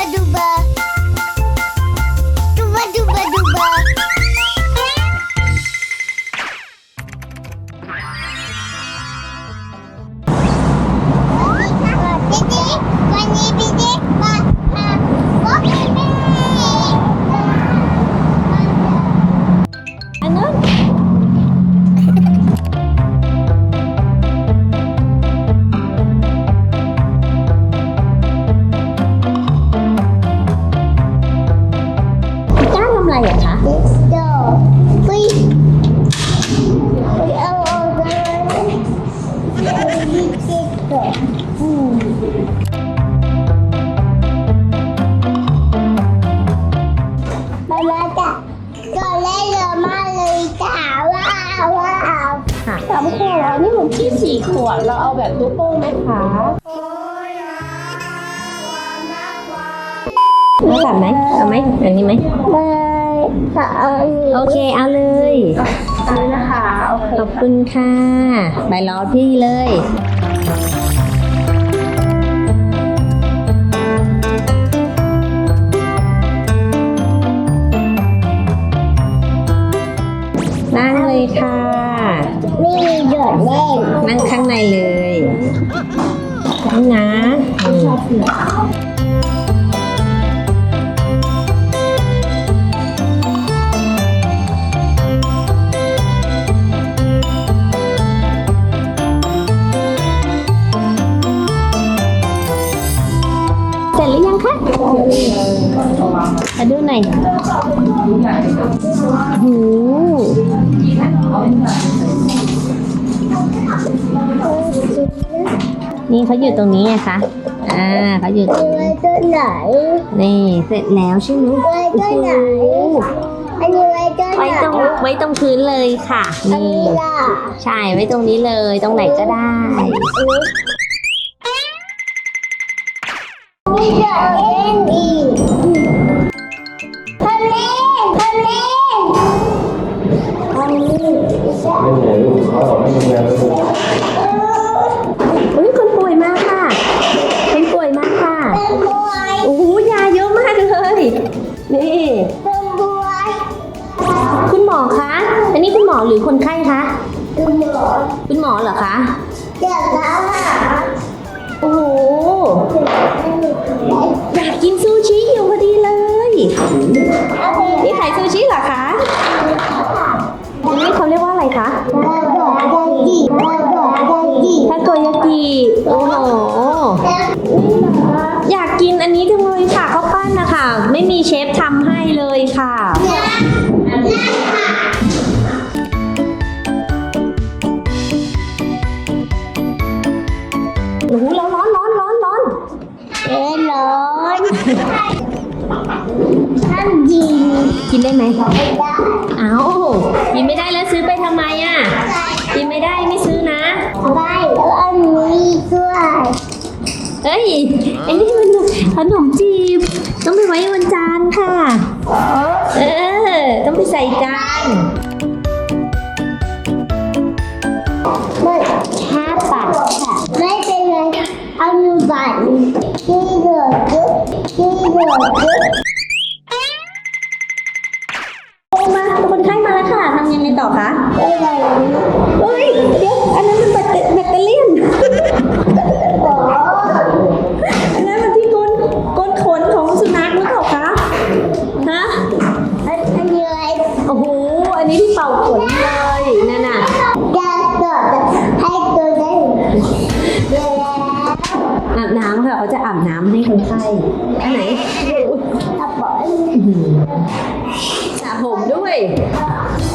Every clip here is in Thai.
Duba duba สามขวดนี่ผมคิดสี่ขวด เราเอาแบบตู้โป้งไหมคะเอาแบบไหมเอาไหมอันนี้ไหมเลยค่โอเค เอาเลยอันนี้นะคะขอบคุณค่ะ ไปรอพี่เลย นั่งเลยค่ะ ไม่มีหยดเล่นนั่งข้างในเลยนั่งนะ มาดูหน่อยโอ้โหนี่เขาอยู่ตรงนี้ไงคะ อ่าเขาอยู่ตรงไว้นี้ตัวไหน นี่เสร็จแล้วใช่ไหมไว้ตัวไหน อันนี้ไว้ตัวไหน ไว้ตรงไว้ตรงพื้นเลยค่ะอันนี่นี้ล่ะใช่ ไว้ตรงนี้เลย ตรงไหนก็ได้ ไม่เหนื่อยลูกเขาบอกให้ทำงานแล้วลูกอุ้ยคนป่วยมาค่ะคนป่วยมาค่ะเป็นบวยโอ้โหยาเยอะมากเลยนี่เป็นบวยคุณหมอคะอันนี้คุณหมอหรือคนไข้คะเป็นหมอคุณหมอเหรอคะเดี๋ยวแล้วอะโอ้โหอยากกินซูชิอยู่พอดีเลยเอาไปนี่ขายซูชิเหรอคะ กยากิโอ้โห อยากกินอันนี้จังเลยค่ะข้าวปั้นนะคะ ไม่มีเชฟทำให้เลยค่ะโอ้โหร้อนร้อนร้อนร้อนร้อนเอ้ร้อนท่านยิงกินได้ไหมไม่ได้เอ้ากินไม่ได้แล้วซื้อไปทำไมอะ กินไม่ได้ไม่ซื้อนะ ได้แล้วอันนี้ด้วย เอ้ยไอ้นี่มันขนมจีบ ต้องไปไว้บนจานค่ะ เออ ต้องไปใส่จานไม่แค่ปัดค่ะ ไม่เป็นไร เอาหนูบัตรที่เหลือเยอะที่เหลือเยอะโอ้มาคนไข้มาแล้วค่ะทำยังไงต่อคะอะไรเฮ้ยเดี๋ยวอันนั้นมันแบตแบตเตอรี่ ด้วย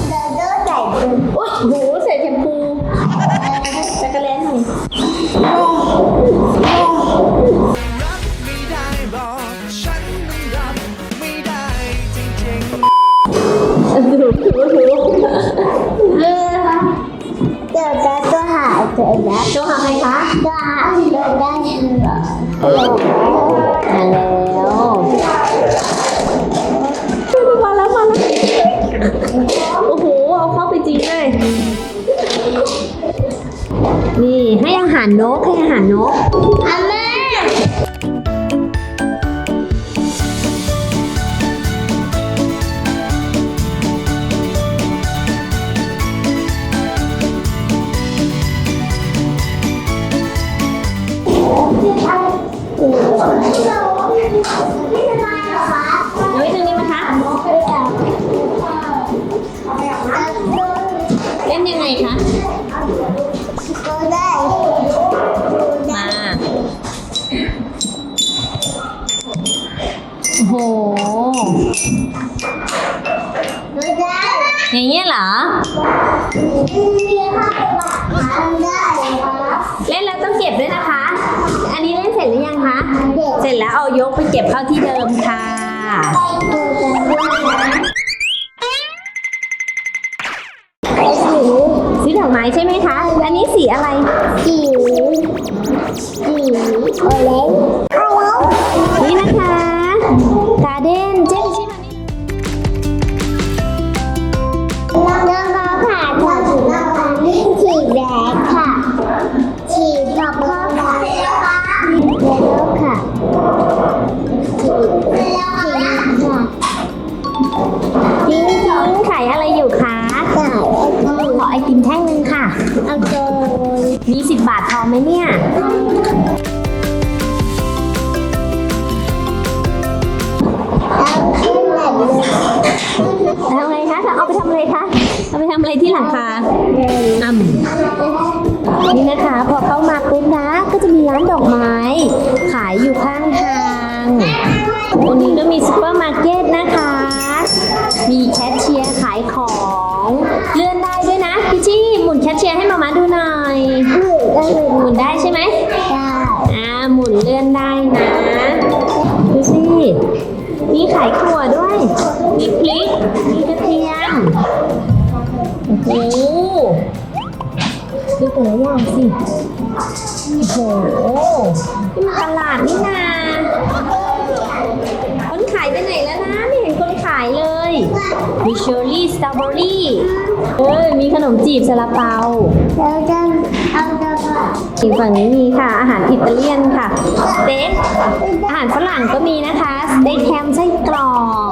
เราเลิกใส่ตัวโอ้ยโหใส่แชมพูจักรแลนหน่อยไม่ได้บอกฉันต้องรับไม่ได้จริงๆ ถูกถูกถูกเดี๋ยวจะตัวหายเจอแล้วโทรหาใครคะตัวหายเจอได้เหรอมาแล้วมา โอ้โห เอาเข้าไปจริงเลย นี่ให้อาหารนกให้อาหารนก เล่นยังไงคะมาโอ้โหอย่างเงี้ยเหรอ เล่นแล้วต้องเก็บด้วยนะคะ อันนี้เล่นเสร็จหรือยังคะ เสร็จแล้วเอายกไปเก็บเข้าที่เดิมค่ะ ใช่ไหมคะ อันนี้สีอะไร สี สีโอเลน มเนี่ย เอาขึ้นแบบนี้ทำไงคะเอาไปทำอะไรคะ เอาไปทำอะไรที่หลังคาอ่ำนี่นะคะ พอเข้ามาปุ๊บนะ ก็จะมีร้านดอกไม้ ขายอยู่ข้างทาง ตรงนี้ก็มีซูเปอร์มาร์เก็ต ดูแต่ละอย่างสิโอ้โหนี่มันตลาดนี่นาคนขายไปไหนแล้วนะ ไม่เห็นคนขายเลย มีเชอร์รี่สตรอเบอรี่ เอ้ย มีขนมจีบซาลาเปาแล้วจะเอาจะผ่าอีกฝั่งนี้มีค่ะ อาหารอิตาเลียนค่ะ สเต็กอาหารฝรั่งก็มีนะคะ สเต็กแฮมไส้กรอก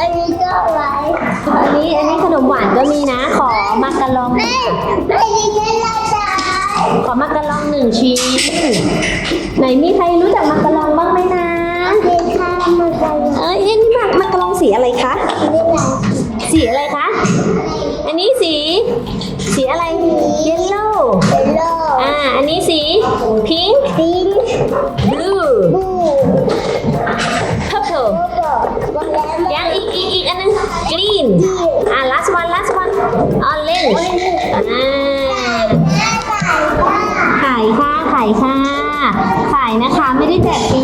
อันนี้ก็ไว้อันนี้อันนี้ขนมหวานก็มีนะ ขอมากะลอง แม่อันนี้แค่เราจะขอมากะลองหนึ่งชิ้น ไหนมีใครรู้จักมากะลองบ้างไหมนะมีข้าวมาใส่เอ้ยอันนี้มามากะลอง green อ่า last one last one orange อ่าขายค่ะขายค่ะขายนะคะ ไม่ได้แจกฟรี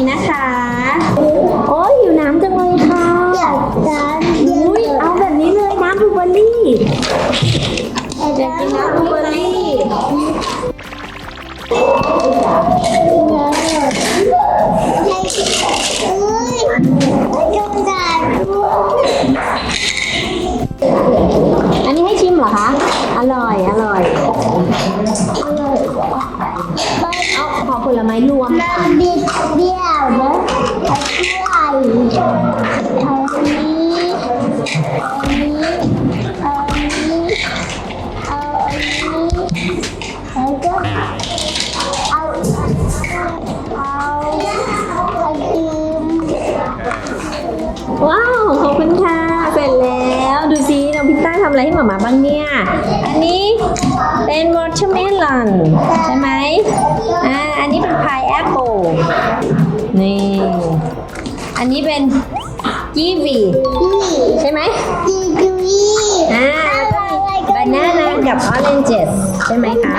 อันนี้เป็น watermelon ใช่ไหมอ่า อันนี้เป็น pineapple นี่ อันนี้เป็น kiwi ใช่ไหมจีจุยอ่าแล้วก็มี banana กับ oranges ใช่ไหมคะ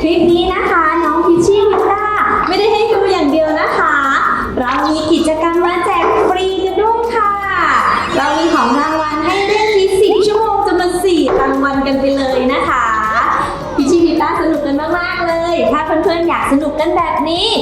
คลิปนี้นะคะน้อง น